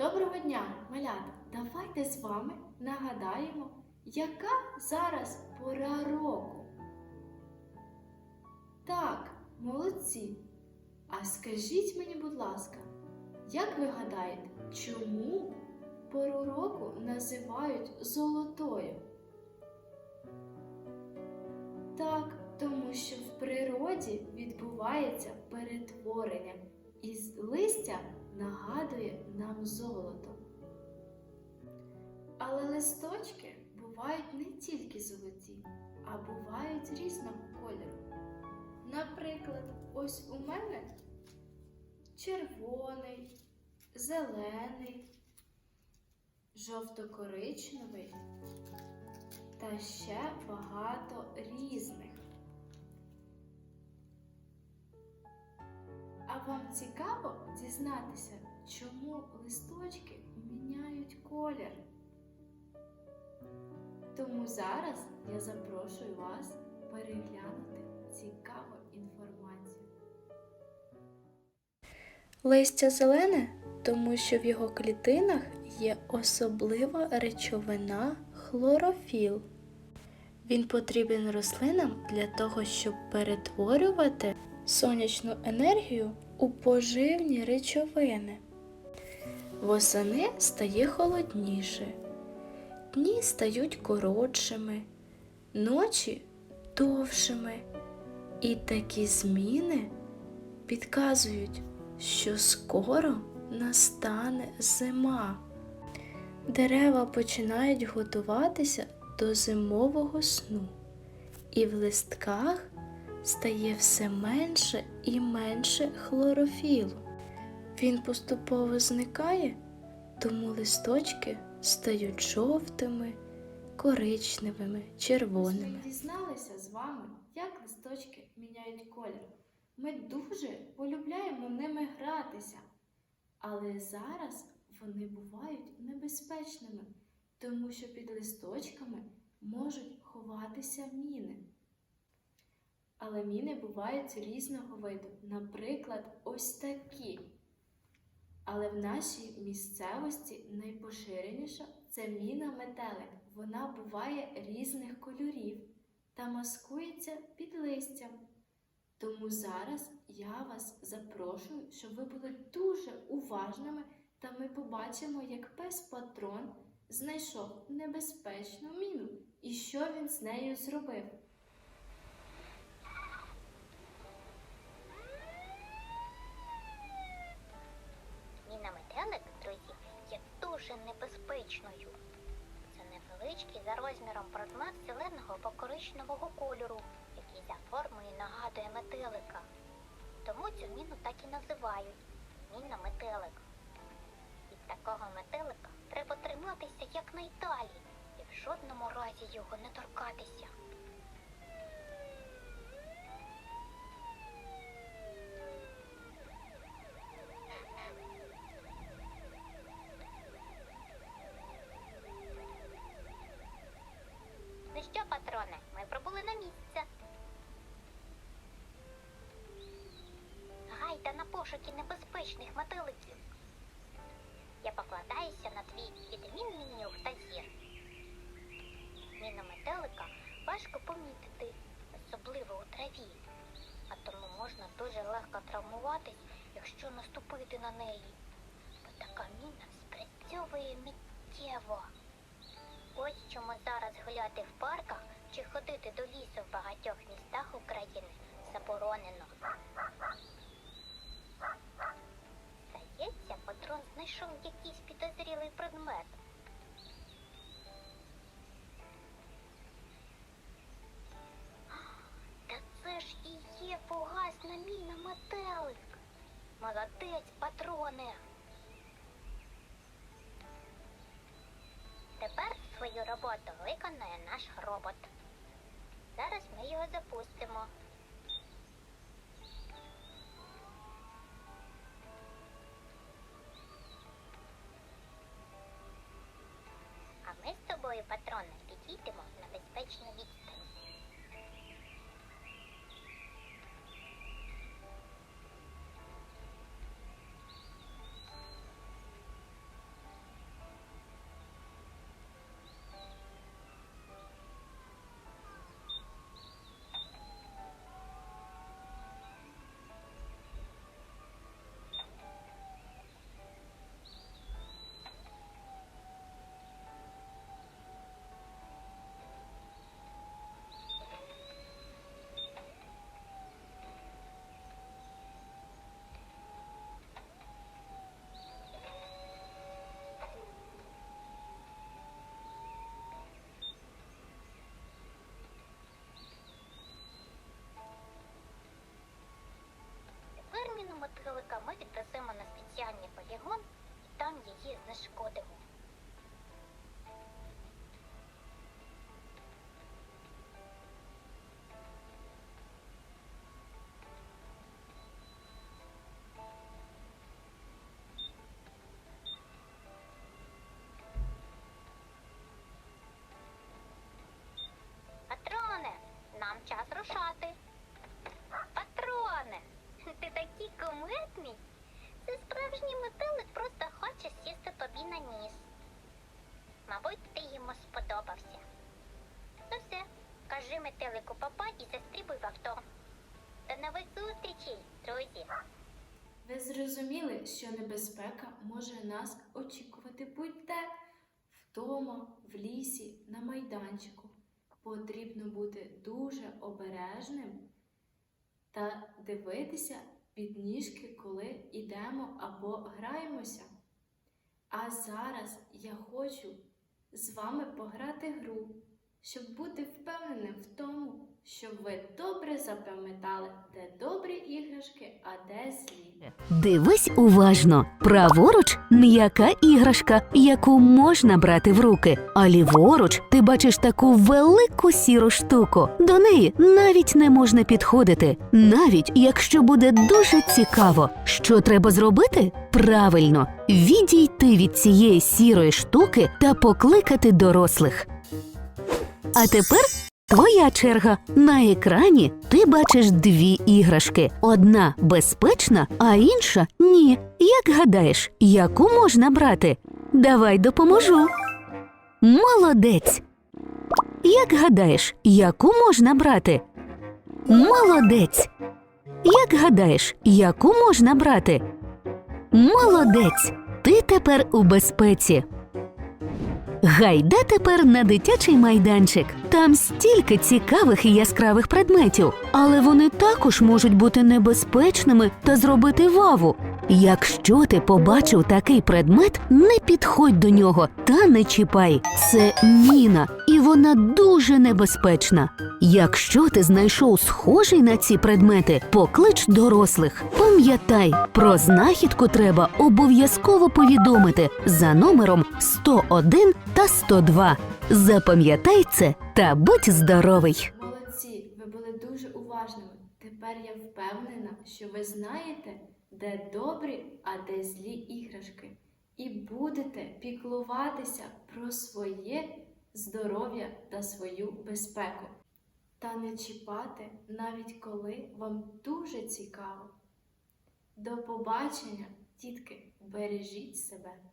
Доброго дня, малята! Давайте з вами нагадаємо, яка зараз пора року. Так, молодці. А скажіть мені, будь ласка, як ви гадаєте, чому пору року називають золотою? Так, тому що в природі відбувається перетворення, і з- листя нагадує нам золото. Але листочки бувають не тільки золоті, а бувають різного кольору. Наприклад, ось у мене червоний, зелений, жовто-коричневий та ще багато різних. Вам цікаво дізнатися, чому листочки міняють колір? Тому зараз я запрошую вас переглянути цікаву інформацію. Листя зелене, тому що в його клітинах є особлива речовина хлорофіл. Він потрібен рослинам для того, щоб перетворювати сонячну енергію у поживні речовини. Восени стає холодніше, дні стають коротшими, ночі довшими. І такі зміни підказують, що скоро настане зима. Дерева починають готуватися до зимового сну, і в листках стає все менше і менше хлорофілу. Він поступово зникає, тому листочки стають жовтими, коричневими, червоними. Ми дізналися з вами, як листочки міняють колір. Ми дуже полюбляємо ними гратися, але зараз вони бувають небезпечними, тому що під листочками можуть ховатися міни. Але міни бувають різного виду, наприклад, ось такі. Але в нашій місцевості найпоширеніша це міна метелик. Вона буває різних кольорів та маскується під листям. Тому зараз я вас запрошую, щоб ви були дуже уважними, та ми побачимо, як пес патрон знайшов небезпечну міну і що він з нею зробив. Дуже небезпечною. Це невеличкий за розміром предмет зеленого або коричневого кольору, який за формою нагадує метелика. Тому цю міну так і називають міна метелик. Від такого метелика треба триматися якнайдалі і в жодному разі його не торкатися. Ну патрони, ми прибули на місце. Гайда на пошуки небезпечних метеликів. Я покладаюся на твій відмінний нюх та зір. Міну метелика важко помітити, особливо у траві, а тому можна дуже легко травмуватись, якщо наступити на неї. Бо така міна спрацьовує миттєво. Ось чому зараз гуляти в парках чи ходити до лісу в багатьох містах України заборонено. Здається, патрон знайшов якийсь підозрілий предмет. Та це ж і є фугасна міна метелик. Молодець, патроне. Тепер свою роботу виконує наш робот. Зараз ми його запустимо. А ми з тобою, патрони, підійдемо на безпечну відстань. Ми відпрацюємо на спеціальний полігон і там її знешкодимо. Такий кумедний. Це справжній метелик просто хоче сісти тобі на ніс. Мабуть, ти йому сподобався. Ну все, кажи метелику папа і застрибуй в авто. До нових зустрічей, друзі. Ви зрозуміли, що небезпека може нас очікувати будь-де вдома, в лісі, на майданчику. Потрібно бути дуже обережним та дивитися під ніжки, коли йдемо або граємося. А зараз я хочу з вами пограти гру, щоб бути впевненим в тому, щоб ви добре запам'ятали, де добрі іграшки, а де злі. Дивись уважно. Праворуч м'яка іграшка, яку можна брати в руки. А ліворуч ти бачиш таку велику сіру штуку. До неї навіть не можна підходити, навіть якщо буде дуже цікаво. Що треба зробити? Правильно, відійти від цієї сірої штуки та покликати дорослих. А тепер Твоя черга. На екрані ти бачиш дві іграшки: одна безпечна, а інша ні. Як гадаєш, яку можна брати? Давай допоможу. Молодець. Як гадаєш, яку можна брати? Молодець. Як гадаєш, яку можна брати? Молодець. Ти тепер у безпеці. Гайда тепер на дитячий майданчик. Там стільки цікавих і яскравих предметів, але вони також можуть бути небезпечними та зробити ваву. Якщо ти побачив такий предмет, не підходь до нього та не чіпай. Це міна, і вона дуже небезпечна. Якщо ти знайшов схожий на ці предмети, поклич дорослих. Пам'ятай, про знахідку треба обов'язково повідомити за номером 101 та 102. Запам'ятай це та будь здоровий! Молодці, ви були дуже уважними. Тепер я впевнена, що ви знаєте, де добрі, а де злі іграшки, і будете піклуватися про своє здоров'я та свою безпеку. Та не чіпати, навіть коли вам дуже цікаво. До побачення, дітки, бережіть себе.